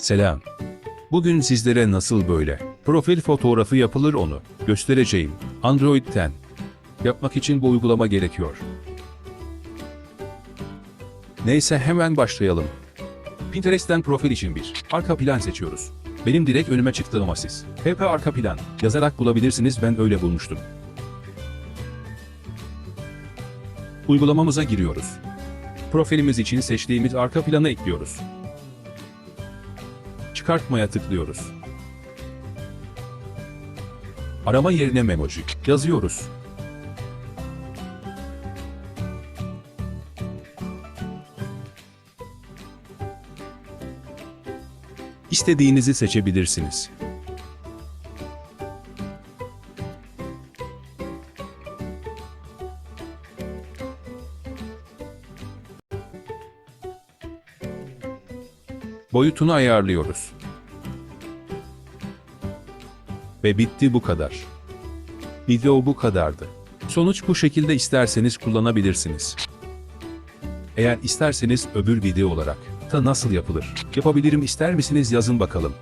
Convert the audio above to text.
Selam. Bugün sizlere nasıl böyle profil fotoğrafı yapılır onu göstereceğim. Android 10. Yapmak için bu uygulama gerekiyor. Neyse hemen başlayalım. Pinterest'ten profil için bir arka plan seçiyoruz. Benim direkt önüme çıktı ama siz. HP arka plan yazarak bulabilirsiniz ben öyle bulmuştum. Uygulamamıza giriyoruz. Profilimiz için seçtiğimiz arka planı ekliyoruz. Çıkartmaya tıklıyoruz. Arama yerine memoji yazıyoruz. İstediğinizi seçebilirsiniz. Boyutunu ayarlıyoruz. Ve bitti bu kadar. Video bu kadardı. Sonuç bu şekilde isterseniz kullanabilirsiniz. Eğer isterseniz öbür video olarak da nasıl yapılır? Yapabilirim ister misiniz yazın bakalım.